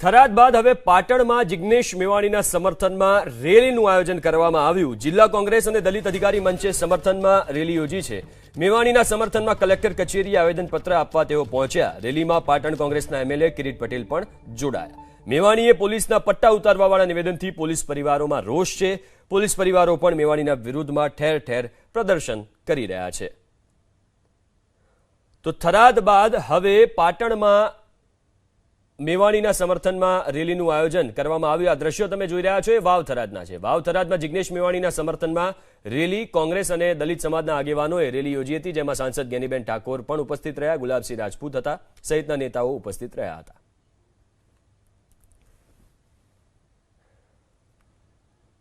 થરાદ બાદ હવે પાટણમાં જિજ્ઞેશ મેવાણીના સમર્થનમાં રેલીનું આયોજન કરવામાં આવ્યું. જિલ્લા કોંગ્રેસ અને દલિત અધિકારી મંચે સમર્થનમાં રેલી યોજી છે. મેવાણીના સમર્થનમાં કલેક્ટર કચેરીએ આવેદનપત્ર આપવા તેઓ પહોંચ્યા. રેલીમાં પાટણ કોંગ્રેસના એમએલએ કિરીટ પટેલ પણ જોડાયા. મેવાણીએ પોલીસના પટ્ટા ઉતારવાવાળા નિવેદનથી પોલીસ પરિવારોમાં રોષ છે. પોલીસ પરિવારો પણ મેવાણીના વિરુદ્ધમાં ઠેર ઠેર પ્રદર્શન કરી રહ્યા છે. તો થરાદ બાદ હવે પાટણમાં મેવાણીના સમર્થનમાં રેલીનું આયોજન કરવામાં આવ્યું. આ દ્રશ્યો તમે જોઈ રહ્યા છો, એ વાવ થરાદના છે. વાવ થરાદમાં જિગ્નેશ મેવાણીના સમર્થનમાં રેલી કોંગ્રેસ અને દલિત સમાજના આગેવાનોએ રેલી યોજી હતી, જેમાં સાંસદ જ્ઞાનીબેન ઠાકોર પણ ઉપસ્થિત રહ્યા, ગુલાબસિંહ રાજપૂત હતા, સહિતના નેતાઓ ઉપસ્થિત રહ્યા હતા.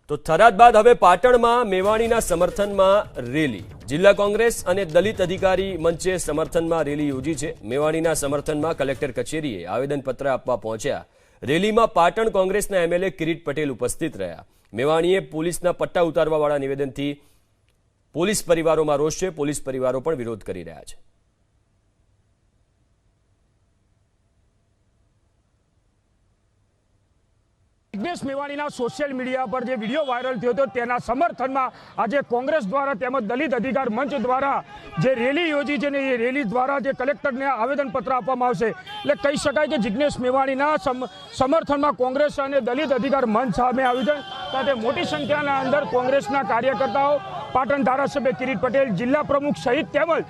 તો થરાદ બાદ હવે પાટણમાં મેવાણીના સમર્થનમાં રેલી. જિલ્લા કોંગ્રેસ અને દલિત અધિકારી મંચે સમર્થનમાં રેલી યોજી છે. મેવાણીના સમર્થનમાં કલેક્ટર કચેરીએ આવેદનપત્ર આપવા પહોંચ્યા. રેલીમાં પાટણ કોંગ્રેસના એમએલએ કિરીટ પટેલ ઉપસ્થિત રહ્યા. મેવાણીએ પોલીસના પટ્ટા ઉતારવાવાળા નિવેદનથી પોલીસ પરિવારોમાં રોષ છે. પોલીસ પરિવારો પણ વિરોધ કરી રહ્યા છે. જિગ્નેશ મેવાણીના સોશિયલ મીડિયા પર જે વીડિયો વાયરલ થયો હતો, તેના સમર્થનમાં આજે કોંગ્રેસ દ્વારા તેમજ દલિત અધિકાર મંચ દ્વારા જે રેલી યોજી છે ને એ રેલી દ્વારા જે કલેક્ટરને આવેદનપત્ર આપવામાં આવશે. એટલે કહી શકાય કે જિગ્નેશ મેવાણીના સમ- સમર્થનમાં કોંગ્રેસ અને દલિત અધિકાર મંચ સામે આવ્યું છે સાથે મોટી સંખ્યાના અંદર કોંગ્રેસના કાર્યકર્તાઓ, પાટણ ધારાસભ્ય કિરીટ પટેલ, જિલ્લા પ્રમુખ સહિત તેમજ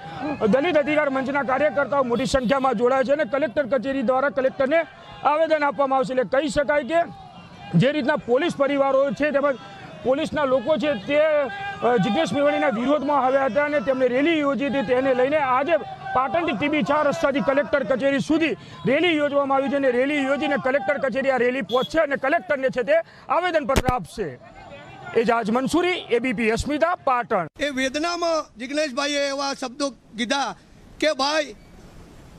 દલિત અધિકાર મંચના કાર્યકર્તાઓ મોટી સંખ્યામાં જોડાયા છે અને કલેક્ટર કચેરી દ્વારા કલેક્ટરને આવેદન આપવામાં આવશે. એટલે કહી શકાય કે જે રીતના પોલીસ પરિવારો છે તેમજ પોલીસના લોકો છે તે જિગ્નેશ મેવાણીના વિરોધમાં આવ્યા હતા અને તેમણે રેલી યોજી હતી તેને લઈને આજે પાટણથી ટીબી ચાર રસ્તાથી કલેક્ટર કચેરી સુધી રેલી યોજવામાં આવી છે અને રેલી યોજીને કલેક્ટર કચેરી આ રેલી પહોંચશે અને કલેક્ટરને છે તે આવેદનપત્ર આપશે. એજાજ મંસૂરી, એબીપી અસ્મિતા, પાટણ. એ વેદનામાં જિગ્નેશભાઈએ એવા શબ્દો કીધા કે ભાઈ,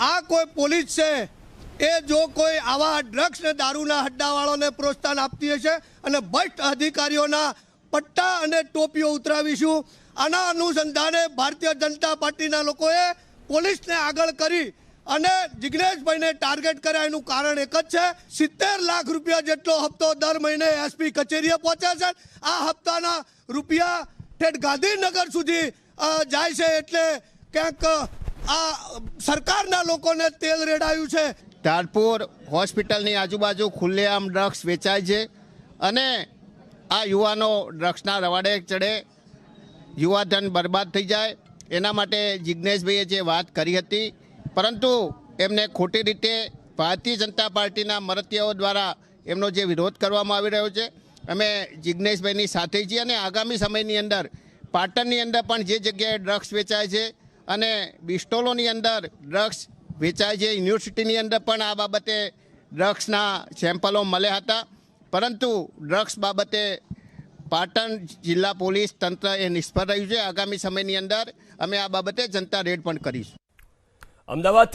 આ કોઈ પોલીસ છે એ જો કોઈ આવા ડ્રગ્સ ને દારૂના હડ્ડાવાળોને પ્રોત્સાહન આપતી હશે અને ભ્રષ્ટ અધિકારીઓના પટ્ટા અને ટોપીઓ ઉતરાવીશું, આના અનુસંધાને ભારતીય જનતા પાર્ટીના લોકોએ પોલીસને આગળ કરી અને જિગ્નેશભાઈને ટાર્ગેટ કર્યા. એનું કારણ એક જ છે, સિત્તેર લાખ રૂપિયા જેટલો હપ્તો દર મહિને એસપી કચેરીએ પહોંચે છે. આ હપ્તાના રૂપિયા ઠેઠ ગાંધીનગર સુધી જાય છે એટલે ક્યાંક આ સરકારના લોકોને તેલ રેડાયું છે. ધારપુર હોસ્પિટલની આજુબાજુ ખુલ્લેઆમ ડ્રગ્સ વેચાય છે અને આ યુવાનો ડ્રગ્સના રવાડે ચડે. યુવાધન બરબાદ થઈ જાય. એના માટે જિજ્ઞેશભાઈએ જે વાત કરી હતી, પરંતુ એમને ખોટી રીતે ભારતીય જનતા પાર્ટીના મરતિયાઓ દ્વારા એમનો જે વિરોધ કરવામાં આવી રહ્યો છે, અમે જિજ્ઞેશભાઈની સાથે છીએ અને આગામી સમયની અંદર પાટણની અંદર પણ જે જગ્યાએ ડ્રગ્સ વેચાય છે અને બિસ્ટોલોની અંદર ડ્રગ્સ વેચાય છે. યુનિવર્સિટીની અંદર પણ આ બાબતે ડ્રગ્સના સેમ્પલો મળ્યા હતા. પરંતુ ડ્રગ્સ બાબતે પાટણ જિલ્લા પોલીસ તંત્ર એ નિષ્ફળ રહ્યું છે. આગામી સમયની અંદર અમે આ બાબતે જનતા રેડ પણ કરીશું. અમદાવાદ